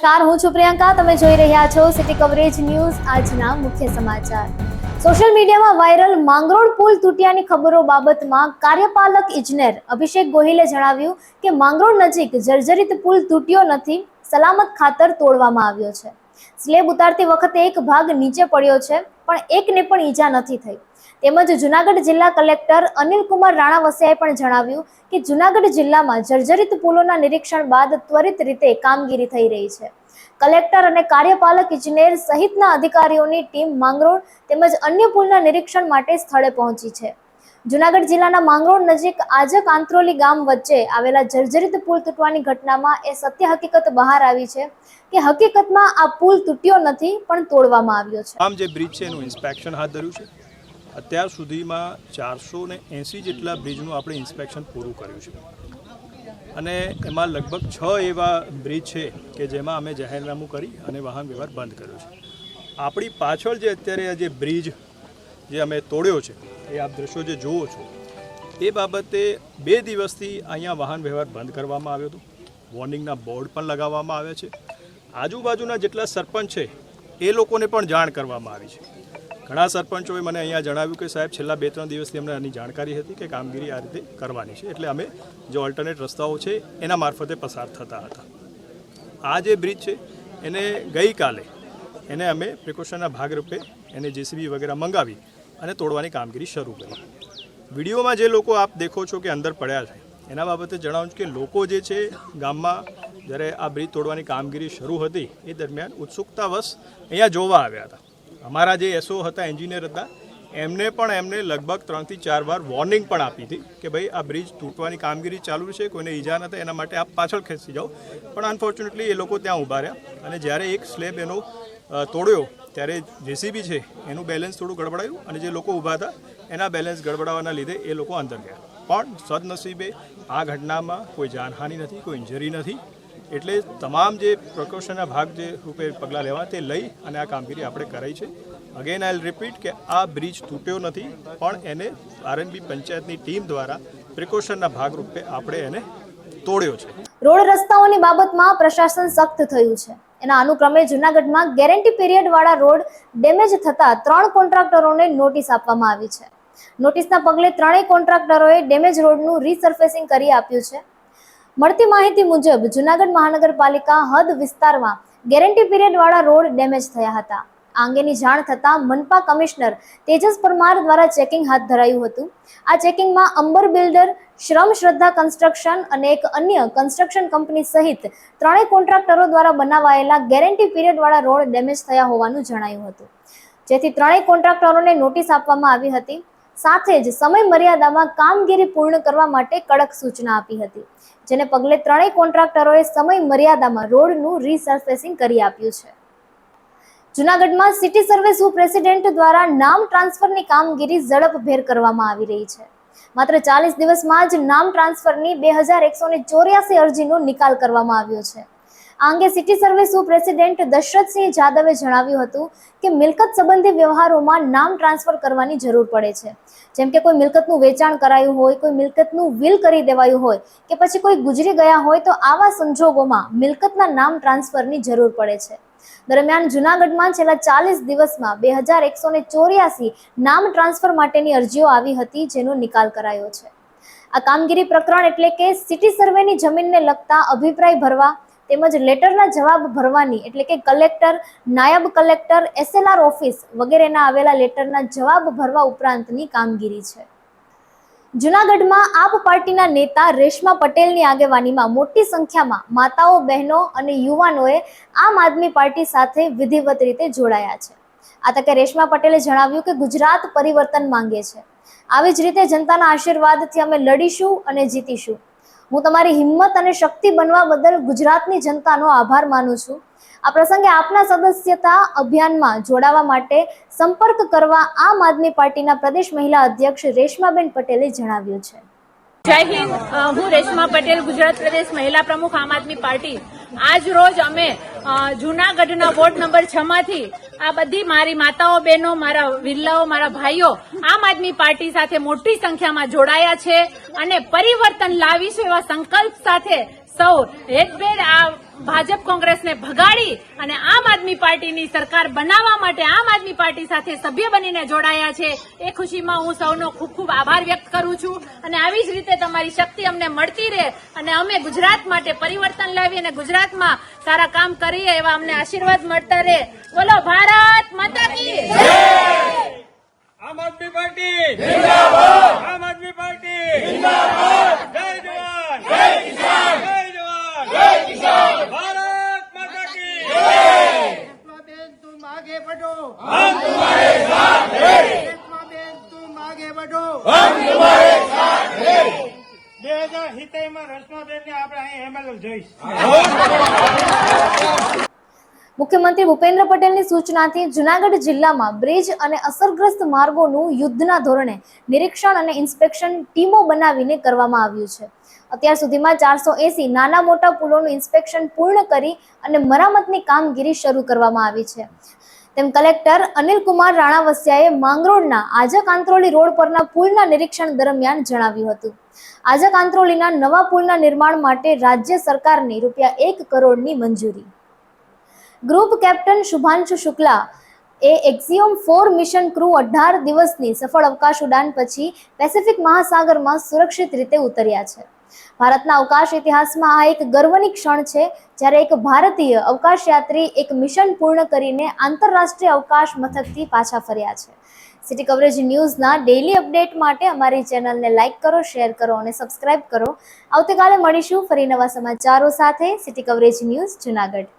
નમસ્કાર, હું છું પ્રિયંકા. તમે જોઈ રહ્યા છો સિટી કવરેજ ન્યૂઝ. આજના મુખ્ય સમાચાર. સોશિયલ મીડિયામાં વાયરલ માંગરોળ પુલ તૂટ્યાની ખબરો બાબતમાં કાર્યપાલક ઇજનેર અભિષેક ગોહિલે જણાવ્યું કે માંગરોળ નજીક જર્જરિત પુલ તૂટ્યો નથી, સલામત ખાતર તોડવામાં આવ્યો છે. સ્લેબ ઉતારતી વખતે એક ભાગ નીચે પડ્યો છે. પણ એકને પણ ઈજા નથી થઈ. તેમજ જુનાગઢ જિલ્લા કલેક્ટર અનિલ કુમાર રાણા વસિયાએ પણ જણાવ્યું કે જુનાગઢ જિલ્લામાં જર્જરિત પુલોના નિરીક્ષણ બાદ ત્વરિત રીતે કામગીરી થઈ રહી છે. કલેક્ટર અને કાર્યપાલક ઇજનેર સહિતના અધિકારીઓની ટીમ માંગરોળ તેમજ અન્ય પુલના નિરીક્ષણ માટે સ્થળે પહોંચી છે. જુનાગઢ જિલ્લાના માંગરોળ નજીક આજક આંત્રોલી ગામ વચ્ચે આવેલા જર્જરિત પુલ તૂટવાની ઘટનામાં એ સત્ય હકીકત બહાર આવી છે કે હકીકતમાં આ પુલ તૂટ્યો નથી, પણ તોડવામાં આવ્યો છે. આમ જે બ્રિજ છે એનું ઇન્સ્પેક્શન હાથ ધર્યું છે. અત્યાર સુધીમાં ચારસો ને એંસી જેટલા બ્રિજનું આપણે ઇન્સ્પેક્શન પૂરું કર્યું છે. અને એમાં લગભગ છ એવા બ્રિજ છે કે જેમાં અમે જાહેરનામું કરી અને વાહન વ્યવહાર બંધ કર્યો છે. આપણી પાછળ જે અત્યારે જે બ્રિજ જે અમે તોડ્યો છે એ આપ દ્રશ્યો જે જુઓ છો, એ બાબતે બે દિવસથી અહીંયા વાહન વ્યવહાર બંધ કરવામાં આવ્યો હતો. વોર્નિંગના બોર્ડ પણ લગાવવામાં આવ્યા છે. આજુબાજુના જેટલા સરપંચ છે, એ લોકોને પણ જાણ કરવામાં આવી છે. ઘણા સરપંચોએ મને અહીંયા જણાવ્યું કે, સાહેબ, છેલ્લા બે ત્રણ દિવસથી અમને આની જાણકારી હતી કે કામગીરી આ રીતે કરવાની છે. એટલે અમે જે ઓલ્ટરનેટ રસ્તાઓ છે, એના મારફતે પસાર થતા હતા. આ જે બ્રિજ છે, એને ગઈકાલે એને અમે પ્રિકોશનના ભાગરૂપે એને જેસીબી વગેરે મંગાવી અને તોડવાની કામગીરી શરૂ કરી. વિડીયોમાં જે લોકો આપ દેખો છો કે અંદર પડ્યા છે, એના બાબતે જણાવું કે લોકો જે છે ગામમાં જ્યારે આ બ્રિજ તોડવાની કામગીરી શરૂ હતી, એ દરમિયાન ઉત્સુકતાવશ અહીંયા જોવા આવ્યા હતા. અમારા જે એસઓ હતા, એન્જિનિયર હતા એમને પણ એમને લગભગ ત્રણથી ચાર વાર વોર્નિંગ પણ આપી હતી કે ભાઈ આ બ્રિજ તૂટવાની કામગીરી ચાલુ છે, કોઈને ઈજા નથી એના માટે આપ પાછળ ખેંચી જાઓ. પણ અનફોર્ચ્યુનેટલી એ લોકો ત્યાં ઊભા રહ્યા અને જ્યારે એક સ્લેબ એનો તોડ્યો, ત્યારે જેસીબી છે, એનું બેલેન્સ થોડું ગડબડાયું અને જે લોકો ઊભા હતા, એના બેલેન્સ ગડબડાવવાના લીધે એ લોકો અંદર ગયા. પણ સદનસીબે આ ઘટનામાં કોઈ જાનહાનિ નથી, કોઈ ઇન્જરી નથી. એટલે તમામ જે પ્રિકોશનના ભાગ જે રૂપે પગલાં લેવા તે લઈ અને આ કામગીરી આપણે કરાઈ છે. અગેન આઈ રિપીટ કે આ બ્રિજ તૂટ્યો નથી, પણ એને આરએનબી પંચાયતની ટીમ દ્વારા પ્રિકોશનના ભાગરૂપે આપણે એને તોડ્યો છે. રોડ રસ્તાઓની બાબતમાં પ્રશાસન સખ્ત થયું છે. એના અનુક્રમે જુનાગઢમાં ગેરંટી પીરિયડ વાળા રોડ ડેમેજ થતા ત્રણ કોન્ટ્રાક્ટરોને નોટિસ આપવામાં આવી છે. નોટિસના પગલે ત્રણેય કોન્ટ્રાક્ટરોએ ડેમેજ રોડનું રીસર્ફેસિંગ કરી આપ્યું છે. મળતી માહિતી મુજબ જુનાગઢ મહાનગરપાલિકા હદ વિસ્તારમાં ગેરંટી પીરિયડ વાળા રોડ ડેમેજ થયા હતા. આ અંગેની જાણ થતાં મનપા કમિશનર તેજસ પરમાર દ્વારા ચેકિંગ હાથ ધરાયું હતું. આ ચેકિંગમાં અંબર બિલ્ડર, શ્રમ શ્રદ્ધા કન્સ્ટ્રક્શન અને એક અન્ય કન્સ્ટ્રક્શન કંપની સહિત ત્રણેય કોન્ટ્રાક્ટરો દ્વારા બનાવાયેલા ગેરંટી પીરિયડવાળા રોડ ડેમેજ થયા હોવાનું જણાયું હતું. જેથી ત્રણેય કોન્ટ્રાક્ટરોને નોટિસ આપવામાં આવી હતી. સાથે જ સમય મર્યાદામાં કામગીરી પૂર્ણ કરવા માટે કડક સૂચના આપી હતી, જેને પગલે ત્રણેય કોન્ટ્રાક્ટરોએ સમય મર્યાદામાં રોડનું રીસર્ફેસિંગ કરી આપ્યું છે. જુનાગઢમાં સિટી સર્વે સુપ્રેસિડેન્ટ દ્વારા નામ ટ્રાન્સફરની કામગીરી ઝડપભેર કરવામાં આવી રહી છે. માત્ર ચાલીસ દિવસમાં જ નામ ટ્રાન્સફરની બે હજાર એકસો ને ચોર્યાસી અરજીનો નિકાલ કરવામાં આવ્યો છે. આ અંગે સિટી સર્વે સુપ્રેસિડેન્ટ દશરથસિંહ જાદવે જણાવ્યું હતું કે મિલકત સંબંધી વ્યવહારોમાં નામ ટ્રાન્સફર કરવાની જરૂર પડે છે. જેમ કે કોઈ મિલકતનું વેચાણ કરાયું હોય, કોઈ મિલકતનું વિલ કરી દેવાયું હોય કે પછી કોઈ ગુજરી ગયા હોય તો આવા સંજોગોમાં મિલકતના નામ ટ્રાન્સફરની જરૂર પડે છે. દરમિયાન જુનાગઢમાં છેલ્લા ચાલીસ દિવસમાં બે હજાર એકસો ને ચોર્યાસી નામ ટ્રાન્સફર માટેની અરજીઓ આવી હતી, જેનો નિકાલ કરાયો છે. આ કામગીરી પ્રકરણ એટલે કે સિટી સર્વેની જમીનને લગતા અભિપ્રાય ભરવા તેમજ લેટરના જવાબ ભરવાની એટલે કે કલેક્ટર, નાયબ કલેક્ટર, એસએલઆર ઓફિસ વગેરેના આવેલા લેટરના જવાબ ભરવા ઉપરાંતની કામગીરી છે. જુનાગઢમાં આપ પાર્ટીના નેતા રેશમા પટેલની આગેવાનીમાં મોટી સંખ્યામાં માતાઓ, બહેનો અને યુવાનોએ આમ આદમી પાર્ટી સાથે વિધિવત રીતે જોડાયા છે. આ તકે રેશમા પટેલે જણાવ્યું કે ગુજરાત પરિવર્તન માંગે છે. આવી જ રીતે જનતાના આશીર્વાદથી અમે લડીશું અને જીતીશું. હું તમારી હિંમત અને શક્તિ બનવા બદલ ગુજરાતની જનતાનો આભાર માનું છું. આ પ્રસંગે આપના સદસ્યતા અભિયાનમાં જોડાવા માટે સંપર્ક કરવા આમ આદમી પાર્ટીના પ્રદેશ મહિલા અધ્યક્ષ રેશમાબેન પટેલે જણાવ્યું છે. જય હિન્દ. હું રેશમા પટેલ, ગુજરાત પ્રદેશ મહિલા પ્રમુખ આમ આદમી પાર્ટી. આજ રોજ અમે જુનાગઢના વોર્ડ નંબર છ માંથી આ બધી મારી માતાઓ બહેનો, મારા વિરલાઓ મારા ભાઈઓ આમ આદમી પાર્ટી સાથે મોટી સંખ્યામાં જોડાયા છે અને પરિવર્તન લાવીશું એવા સંકલ્પ સાથે સૌ હેતભેર આ ભાજપ કોંગ્રેસને ભગાડી અને આમ આદમી પાર્ટીની સરકાર બનાવવા માટે આમ આદમી પાર્ટી સાથે સભ્ય બનીને જોડાયા છે. એ ખુશીમાં હું સૌનો ખૂબ ખૂબ આભાર વ્યક્ત કરું છું અને આવી જ રીતે તમારી શક્તિ અમને મળતી રહે અને અમે ગુજરાત માટે પરિવર્તન લાવી અને ગુજરાતમાં સારા કામ કરીએ એવા અમને આશીર્વાદ મળતા રહે. બોલો ભારત માતા કી આમ આદમી પાર્ટી! જિંદાબાદ! આમ આદમી પાર્ટી! જિંદાબાદ! જય જવાન! જય કિસાન! મુખ્યમંત્રી ભૂપેન્દ્ર પટેલની સૂચનાથી જુનાગઢ જિલ્લામાં બ્રિજ અને અસરગ્રસ્ત માર્ગોનું યુદ્ધના ધોરણે નિરીક્ષણ અને ઇન્સ્પેક્શન ટીમો બનાવીને કરવામાં આવ્યું છે. અત્યાર સુધીમાં ચારસો એસી નાના મોટા પુલોનું ઇન્સ્પેક્શન પૂર્ણ કરી અને મરામતની કામગીરી શરૂ કરવામાં આવી છે. તેમ કલેક્ટર અનિલ કુમાર રાણાવસિયાએ માંગરોળના આજક આંત્રોલી રોડ પરના પુલના નિરીક્ષણ દરમિયાન જણાવ્યું હતું. આજક આંત્રોલીના નવા પુલના નિર્માણ માટે રાજ્ય સરકારની રૂપિયા એક કરોડની મંજૂરી. ગ્રુપ કેપ્ટન શુભાંશુ શુક્લા એ એક્ઝિયોમ ફોર મિશન ક્રૂ અઢાર દિવસની સફળ અવકાશ ઉડાન પછી પેસિફિક મહાસાગરમાં સુરક્ષિત રીતે ઉતર્યા છે. ભારતના અવકાશ ઇતિહાસમાં આ એક ગર્વની ક્ષણ છે, જ્યારે એક ભારતીય અવકાશયાત્રી એક મિશન પૂર્ણ કરીને આંતરરાષ્ટ્રીય અવકાશ મથકથી પાછા ફર્યા છે. સિટી કવરેજ ન્યૂઝના ડેઇલી અપડેટ માટે અમારી ચેનલને લાઇક કરો શેર કરો અને સબસ્ક્રાઇબ કરો. આવતીકાલે મળીશું ફરી નવા સમાચારો સાથે. City coverage news Junagadh.